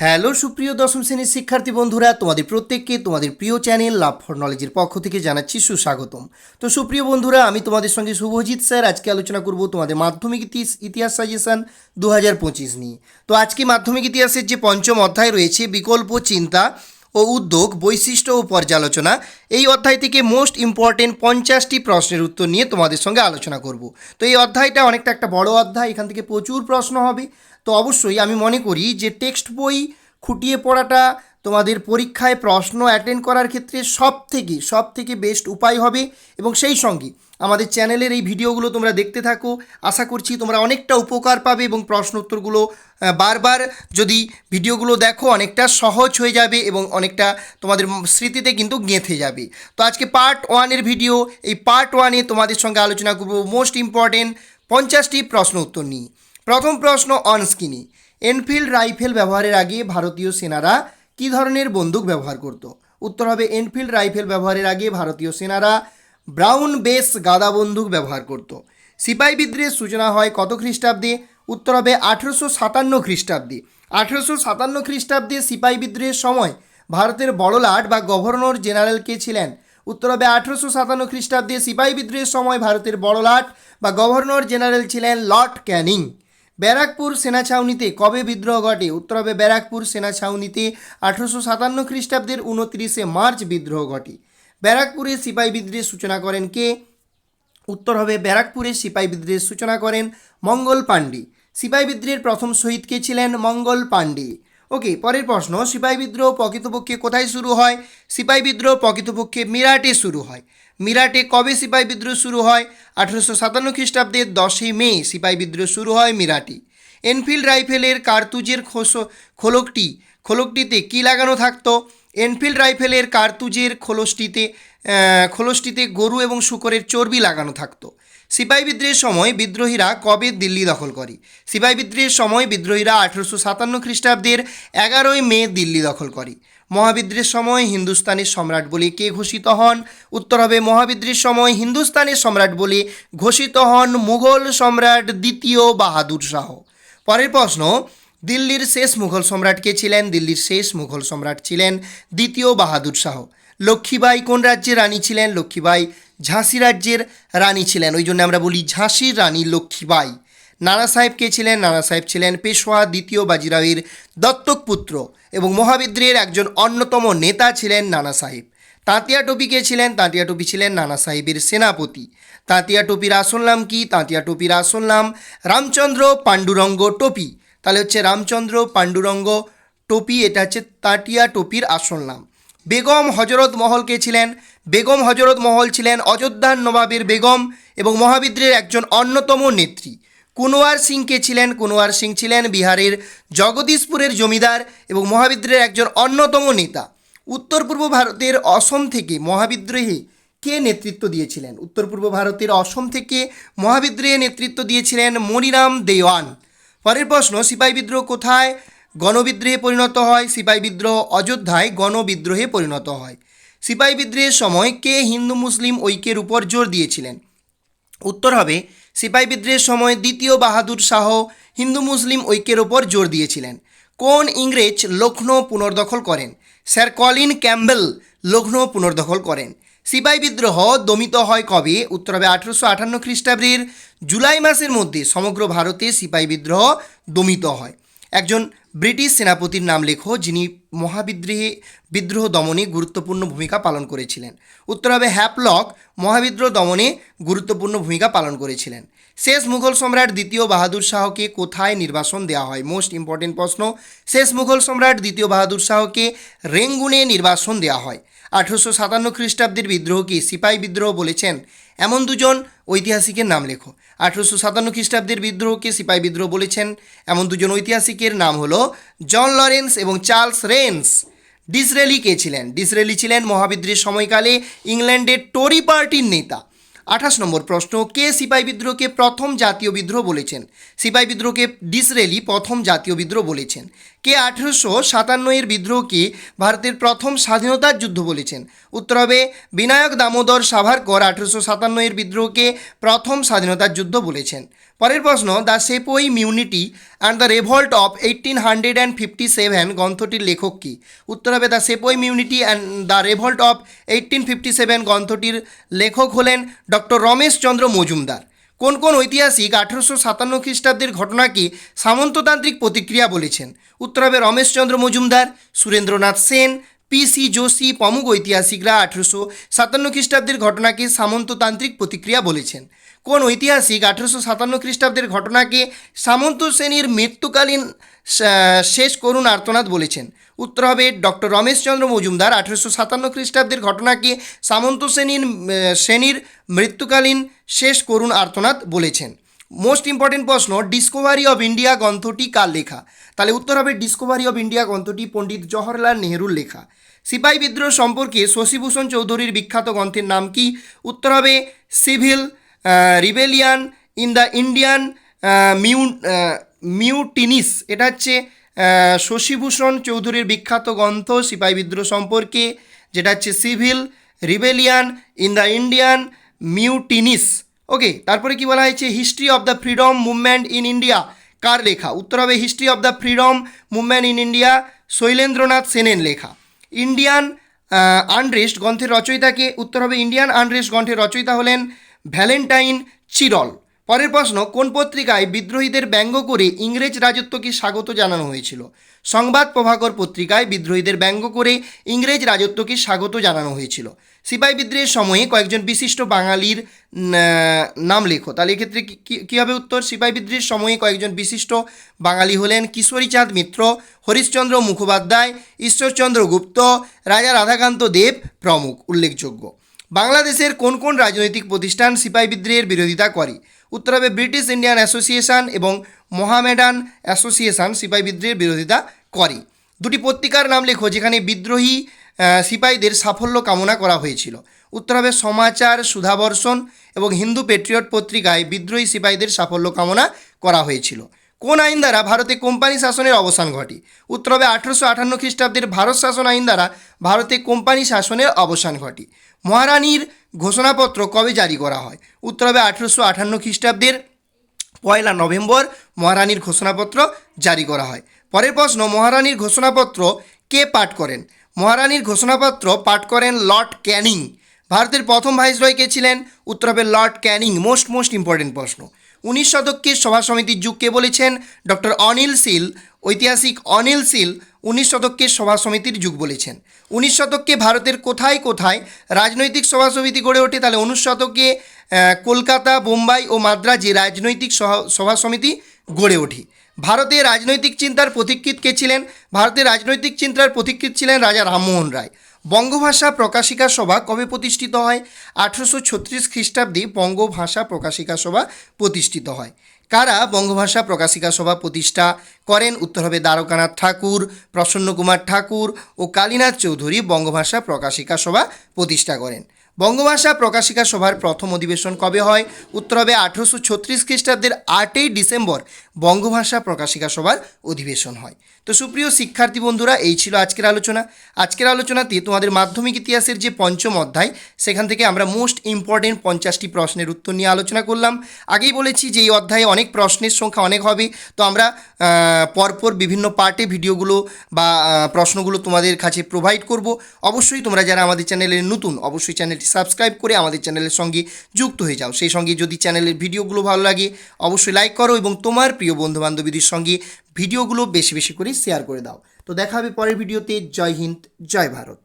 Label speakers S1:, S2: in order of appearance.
S1: Hello সুপ্রিয় দশম শ্রেণির শিক্ষার্থী বন্ধুরা, তোমাদের প্রত্যেককে তোমাদের প্রিয় চ্যানেল লাভ ফর নলেজের পক্ষ থেকে জানাচ্ছি সুস্বাগতম। তো সুপ্রিয় বন্ধুরা, আমি তোমাদের সঙ্গে শুভজিৎ স্যার। আজকে আলোচনা করব তোমাদের মাধ্যমিক ইতিহাস সাজেশন দু পঁচিশ নিয়ে। তো আজকে মাধ্যমিক ইতিহাসের যে পঞ্চম অধ্যায় রয়েছে, বিকল্প চিন্তা ও উদ্যোগ, বৈশিষ্ট্য ও পর্যালোচনা, এই অধ্যায় থেকে মোস্ট ইম্পর্টেন্ট পঞ্চাশটি প্রশ্নের উত্তর নিয়ে তোমাদের সঙ্গে আলোচনা করব। তো এই অধ্যায়টা অনেকটা একটা বড় অধ্যায়, এখান থেকে প্রচুর প্রশ্ন হবে। তো অবশ্যই আমি মনে করি যে টেক্সট বই খুঁটিয়ে পড়াটা তোমাদের পরীক্ষায় প্রশ্ন অ্যাটেন্ড করার ক্ষেত্রে সব থেকে সব থেকে বেস্ট উপায় হবে। এবং সেই সঙ্গে আমাদের চ্যানেলের এই ভিডিওগুলো তোমরা দেখতে থাকো। আশা করছি তোমরা অনেকটা উপকার পাবে এবং প্রশ্ন উত্তরগুলো বারবার যদি ভিডিওগুলো দেখো অনেকটা সহজ হয়ে যাবে এবং অনেকটা তোমাদের স্মৃতিতে কিন্তু গেঁথে যাবে। তো আজকে পার্ট ওয়ানের ভিডিও এই পার্ট ওয়ানে তোমাদের সঙ্গে আলোচনা করব। মোস্ট ইম্পর্টেন্ট পঞ্চাশটি প্রশ্ন উত্তর নিয়ে। প্রথম প্রশ্ন অন স্ক্রিনে এনফিল্ড রাইফেল ব্যবহারের আগে ভারতীয় সেনারা কী ধরনের বন্দুক ব্যবহার করত? উত্তর হবে এনফিল্ড রাইফেল ব্যবহারের আগে ভারতীয় সেনারা ব্রাউন বেস গাদা বন্দুক ব্যবহার করত। সিপাহী বিদ্রোহের সূচনা হয় কত খ্রিস্টাব্দে? উত্তর হবে, আঠেরোশো সাতান্ন খ্রিস্টাব্দে। আঠেরোশো সাতান্ন খ্রিস্টাব্দে সিপাহী বিদ্রোহের সময় ভারতের বড়লাট বা গভর্নর জেনারেল কে ছিলেন? উত্তর হবে, আঠেরোশো সাতান্ন খ্রিস্টাব্দে সিপাহী বিদ্রোহের সময় ভারতের বড়লাট বা গভর্নর জেনারেল ছিলেন লর্ড ক্যানিং ব্যারাকপুর সেনা ছাউনিতে কবে বিদ্রোহ ঘটে? উত্তর হবে ব্যারাকপুর সেনা ছাউনিতে আঠেরোশো সাতান্ন খ্রিস্টাব্দের উনত্রিশে মার্চ বিদ্রোহ ঘটে। ব্যারাকপুরে সিপাহী বিদ্রোহের সূচনা করেন কে? উত্তর হবে ব্যারাকপুরে সিপাহী বিদ্রোহের সূচনা করেন মঙ্গল পাণ্ডে। সিপাহী বিদ্রোহের প্রথম শহীদ কে ছিলেন? মঙ্গল পাণ্ডে। ওকে, পরের প্রশ্ন, সিপাহী বিদ্রোহ প্রকৃতপক্ষে কোথায় শুরু হয়? সিপাহী বিদ্রোহ প্রকৃতপক্ষে মিরাটে শুরু হয়। মিরাটে কবে সিপাহী বিদ্রোহ শুরু হয়? আঠেরোশো সাতান্ন খ্রিস্টাব্দের দশই মে সিপাহী বিদ্রোহ শুরু হয় মিরাটে। এনফিল্ড রাইফেলের কার্তুজের খোস খোলকটি খোলকটিতে কী লাগানো থাকতো? এনফিল্ড রাইফেলের কার্তুজের খোলসটিতে খোলসটিতে গরু এবং শুকরের চর্বি লাগানো থাকতো। সিপাহী বিদ্রোহের সময় বিদ্রোহীরা কবে দিল্লি দখল করে? সিপাহী বিদ্রোহের সময় বিদ্রোহীরা আঠেরোশো সাতান্ন খ্রিস্টাব্দের এগারোই মে দিল্লি দখল করে। মহাবিদ্রোহের সময় হিন্দুস্তানের সম্রাট বলে কে ঘোষিত হন? উত্তর হবে, মহাবিদ্রোহের সময় হিন্দুস্তানের সম্রাট বলে ঘোষিত হন মুঘল সম্রাট দ্বিতীয় বাহাদুর শাহ। পরের প্রশ্ন, দিল্লির শেষ মুঘল সম্রাট কে ছিলেন? দিল্লির শেষ মুঘল সম্রাট ছিলেন দ্বিতীয় বাহাদুর শাহ। লক্ষ্মীবাই কোন রাজ্যের রানী ছিলেন? লক্ষ্মীবাই ঝাঁসি রাজ্যের রানী ছিলেন। ওই জন্য আমরা বলি ঝাঁসির রানী লক্ষ্মীবাই। নানা সাহেব কে ছিলেন? নানা সাহেব ছিলেন পেশোয়া দ্বিতীয় বাজিরাওয়ের দত্তক পুত্র এবং মহাবিদ্রোহের একজন অন্যতম নেতা ছিলেন নানা সাহেব। তাঁতিয়া টুপি কে ছিলেন? তাঁতিয়া টুপি ছিলেন নানা সাহেবের সেনাপতি। তাঁতিয়া টুপির আসল নাম কি? তাঁতিয়া টুপির আসল নাম রামচন্দ্র পাণ্ডুরঙ্গ টুপি। তাহলে হচ্ছে রামচন্দ্র পাণ্ডুরঙ্গ টুপি, এটা হচ্ছে তাঁতিয়া টুপির আসল নাম। বেগম হজরত মহল কে ছিলেন? বেগম হজরত মহল ছিলেন অযোধ্যার নবাবের বেগম এবং মহাবিদ্রের একজন অন্যতম নেত্রী। কুনওয়ার সিং কে ছিলেন কুনওয়ার সিং ছিলেন বিহারের জগদীশপুরের জমিদার এবং মহাবিদ্রের একজন অন্যতম নেতা। উত্তর পূর্ব ভারতের অসম থেকে মহাবিদ্রোহে কে নেতৃত্ব দিয়েছিলেন? উত্তর পূর্ব ভারতের অসম থেকে মহাবিদ্রোহে নেতৃত্ব দিয়েছিলেন মনিরাম দেওয়ান। পরের প্রশ্ন, সিপাহী বিদ্রোহ কোথায়? গণবিদ্রোহে পরিণত হয়। সিপাহী বিদ্রোহ অযোধ্যায় গণবিদ্রোহে পরিণত হয়। সিপাহী বিদ্রোহের সময় কে হিন্দু মুসলিম ঐক্যের উপর জোর দিয়েছিলেন? উত্তর হবে সিপাহী বিদ্রোহের সময় দ্বিতীয় বাহাদুর শাহ হিন্দু মুসলিম ঐক্যের ওপর জোর দিয়েছিলেন। কোন ইংরেজ লক্ষ্ণৌ পুনর্দখল করেন? স্যার কলিন ক্যাম্বেল লক্ষ্ণৌ পুনর্দখল করেন। সিপাহী বিদ্রোহ দমিত হয় কবে? উত্তর হবে আঠেরোশো আটান্ন খ্রিস্টাব্দের জুলাই মাসের মধ্যে সমগ্র ভারতে সিপাহী বিদ্রোহ দমিত হয়। একজন ব্রিটিশ সেনাপতির নাম লেখো, যিনি মহাবিদ্রোহে, বিদ্রোহ দমনে গুরুত্বপূর্ণ ভূমিকা পালন করেছিলেন। উত্তর হবে হ্যাপলক, মহাবিদ্রোহ দমনে গুরুত্বপূর্ণ ভূমিকা পালন করেছিলেন। শেষ মুঘল সম্রাট দ্বিতীয় বাহাদুর শাহকে কোথায় নির্বাসন দেওয়া হয়? মোস্ট ইম্পর্টেন্ট প্রশ্ন, শেষ মুঘল সম্রাট দ্বিতীয় বাহাদুর শাহকে রেঙ্গুনে নির্বাসন দেওয়া হয়। আঠেরোশো সাতান্ন খ্রিস্টাব্দের বিদ্রোহকে সিপাহী বিদ্রোহ বলেছেন। এমন দুজন ঐতিহাসিকের নাম লেখো। আঠেরোশো সাতান্ন খ্রিস্টাব্দের বিদ্রোহকে সিপাই বিদ্রোহ বলেছেন। এমন দুজন ঐতিহাসিকের নাম হলো জন লরেন্স এবং চার্লস রেন্স। ডিসরেলি কে ছিলেন? ডিসরেলি ছিলেন মহাবিদ্রোহের সময়কালে ইংল্যান্ডের টোরি পার্টির নেতা। আঠাশ নম্বর প্রশ্ন, কে সিপাই বিদ্রোহকে প্রথম জাতীয় বিদ্রোহ বলেছেন? সিপাহী বিদ্রোহকে ডিসরেলি প্রথম জাতীয় বিদ্রোহ বলেছেন। কে আঠেরোশো সাতান্ন এর বিদ্রোহকে ভারতের প্রথম স্বাধীনতার যুদ্ধ বলেছেন? উত্তর হবে বিনায়ক দামোদর সাভারকর আঠেরোশো সাতান্ন এর বিদ্রোহকে প্রথম স্বাধীনতার যুদ্ধ বলেছেন। পরের প্রশ্ন, the sepoy mutiny and the revolt of eighteen hundred and fifty seven গ্রন্থটির লেখক কি? উত্তর হবে, the sepoy mutiny and the revolt of eighteen fifty seven গ্রন্থটির লেখক হলেন ডক্টর রমেশচন্দ্র মজুমদার। কোন কোন ঐতিহাসিক আঠেরোশো সাতান্ন খ্রিস্টাব্দের ঘটনাকে সামন্ততান্ত্রিক প্রতিক্রিয়া বলেছেন? উত্তর হবে রমেশচন্দ্র মজুমদার সুরেন্দ্রনাথ সেন পি সি যোশী প্রমুখ ঐতিহাসিকরা আঠেরোশো সাতান্ন খ্রিস্টাব্দের ঘটনাকে সামন্ততান্ত্রিক প্রতিক্রিয়া বলেছেন। কোন ঐতিহাসিক আঠেরোশো সাতান্ন খ্রিস্টাব্দের ঘটনাকে সামন্ত শ্রেণির মৃত্যুকালীন শেষ করুণ আর্তনাদ বলেছেন। উত্তর হবে ডক্টর রমেশচন্দ্র মজুমদার, আঠেরোশো সাতান্ন খ্রিস্টাব্দের ঘটনাকে সামন্ত শ্রেণির শ্রেণির মৃত্যুকালীন শেষ করুণ আর্তনাদ বলেছেন। মোস্ট ইম্পর্টেন্ট প্রশ্ন, ডিসকভারি অফ ইন্ডিয়া গ্রন্থটি কার লেখা? তাহলে উত্তর হবে ডিসকভারি অফ ইন্ডিয়া গ্রন্থটি পণ্ডিত জওহরলাল নেহরুর লেখা। সিপাহী বিদ্রোহ সম্পর্কে শশীভূষণ চৌধুরীর বিখ্যাত গ্রন্থের নাম কি? উত্তর হবে civil rebellion, in the Indian mu mutinies. এটা হচ্ছে শশীভূষণ চৌধুরীর বিখ্যাত গ্রন্থ সিপাহী বিদ্রোহ সম্পর্কে, যেটা হচ্ছে civil, rebellion, in the Indian, mutinies. Okay, তারপরে কি বলা হয়েছে? History of the freedom movement in India. কার লেখা? উত্তর হবে history of the freedom movement in India, Sailendranath সেনের লেখা। ইন্ডিয়ান আনরেস্ট গ্রন্থের রচয়িতাকে উত্তর হবে ইন্ডিয়ান আনরেস্ট গ্রন্থের রচয়িতা হলেন ভ্যালেন্টাইন চিরল। পরের প্রশ্ন, কোন পত্রিকায় বিদ্রোহীদের ব্যঙ্গ করে ইংরেজ রাজত্বকে স্বাগত জানানো হয়েছিল? সংবাদ প্রভাকর পত্রিকায় বিদ্রোহীদের ব্যঙ্গ করে ইংরেজ রাজত্বকে স্বাগত জানানো হয়েছিল। সিপাহী বিদ্রোহের সময়ে কয়েকজন বিশিষ্ট বাঙালির নাম লেখো। তাহলে এক্ষেত্রে কি- হবে উত্তর? সিপাহী বিদ্রোহের সময়ে কয়েকজন বিশিষ্ট বাঙালি হলেন কিশোরীচাঁদ মিত্র, হরিশ্চন্দ্র মুখোপাধ্যায়, ঈশ্বরচন্দ্র গুপ্ত, রাজা রাধাকান্ত দেব প্রমুখ। উল্লেখযোগ্য। বাংলাদেশের কোন কোন রাজনৈতিক প্রতিষ্ঠান সিপাহী বিদ্রোহের বিরোধিতা করে? উত্তর হবে ব্রিটিশ ইন্ডিয়ান অ্যাসোসিয়েশন এবং মোহামেডান অ্যাসোসিয়েশন সিপাহী বিদ্রোহের বিরোধিতা করে। দুটি পত্রিকার নাম লেখো, যেখানে বিদ্রোহী সিপাহীদের সাফল্য কামনা করা হয়েছিল। উত্তর হবে সমাচার, সুধাবর্ষণ এবং হিন্দু পেট্রিয়ট পত্রিকায় বিদ্রোহী সিপাহীদের সাফল্য কামনা করা হয়েছিল। কোন আইন দ্বারা ভারতে কোম্পানি শাসনের অবসান ঘটে? উত্তর হবে আঠারোশো আটান্ন খ্রিস্টাব্দের ভারত শাসন আইন দ্বারা ভারতে কোম্পানি শাসনের অবসান ঘটে। মহারানীর ঘোষণাপত্র কবে জারি করা হয়? উত্তর হবে আঠারোশো আটান্ন খ্রিস্টাব্দের পয়লা নভেম্বর মহারানীর ঘোষণাপত্র জারি করা হয়। পরের প্রশ্ন, মহারানীর ঘোষণাপত্র কে পাঠ করেন? মহারানীর ঘোষণাপত্র পাঠ করেন লর্ড ক্যানিং। ভারতের প্রথম ভাইসরয় কে ছিলেন? উত্তর হবে Lord Canning. Most most important প্রশ্ন। উনিশ শতকের সভা সমিতির যুগ কে বলেছেন? ডক্টর অনিল সিল ঐতিহাসিক অনিল সিল উনিশ শতককে সভা সমিতির যুগ বলেছেন। উনিশ শতককে ভারতের কোথায় কোথায় রাজনৈতিক সভা সমিতি গড়ে ওঠে তাহলে উনিশ শতকে কলকাতা, বোম্বাই ও মাদ্রাজে রাজনৈতিক সভা- সমিতি গড়ে ওঠে। ভারতে রাজনৈতিক চিন্তার পথিকৃৎ কে ছিলেন? ভারতের রাজনৈতিক চিন্তার পথিকৃৎ ছিলেন রাজা রামমোহন রায়। বঙ্গভাষা প্রকাশিকা সভা কবে প্রতিষ্ঠিত হয়? আঠেরোশো ছত্রিশ খ্রিস্টাব্দে বঙ্গভাষা প্রকাশিকা সভা প্রতিষ্ঠিত হয়। কারা বঙ্গভাষা প্রকাশিকা সভা প্রতিষ্ঠা করেন? উত্তর হবে দ্বারকানাথ ঠাকুর প্রসন্ন কুমার ঠাকুর ও কালীনাথ চৌধুরী বঙ্গভাষা প্রকাশিকা সভা প্রতিষ্ঠা করেন। বঙ্গভাষা প্রকাশিকা সভার প্রথম অধিবেশন কবে হয়? উত্তর হবে আঠেরোশো ছত্রিশ খ্রিস্টাব্দের আটই ডিসেম্বর বঙ্গভাষা প্রকাশিকা সভার অধিবেশন হয়। তো সুপ্রিয় শিক্ষার্থী বন্ধুরা, এই ছিল আজকের আলোচনা। আজকের আলোচনাতে তোমাদের মাধ্যমিক ইতিহাসের যে পঞ্চম অধ্যায়, সেখান থেকে আমরা মোস্ট ইম্পর্টেন্ট পঞ্চাশটি প্রশ্নের উত্তর নিয়ে আলোচনা করলাম। আগেই বলেছি যে এই অধ্যায়ে অনেক প্রশ্নের সংখ্যা অনেক হবে। তো আমরা পরপর বিভিন্ন পার্টে ভিডিওগুলো বা প্রশ্নগুলো তোমাদের কাছে প্রোভাইড করব। অবশ্যই তোমরা যারা আমাদের চ্যানেলের নতুন, অবশ্যই চ্যানেলটি সাবস্ক্রাইব করে আমাদের চ্যানেলের সঙ্গে যুক্ত হয়ে যাও। সেই সঙ্গে যদি চ্যানেলের ভিডিওগুলো ভালো লাগে, অবশ্যই লাইক করো এবং তোমার প্রিয় বন্ধুবান্ধবীদের সঙ্গে ভিডিওগুলো বেশি বেশি করে শেয়ার করে দাও। তো দেখা হবে পরের ভিডিওতে। জয় হিন্দ, জয় ভারত।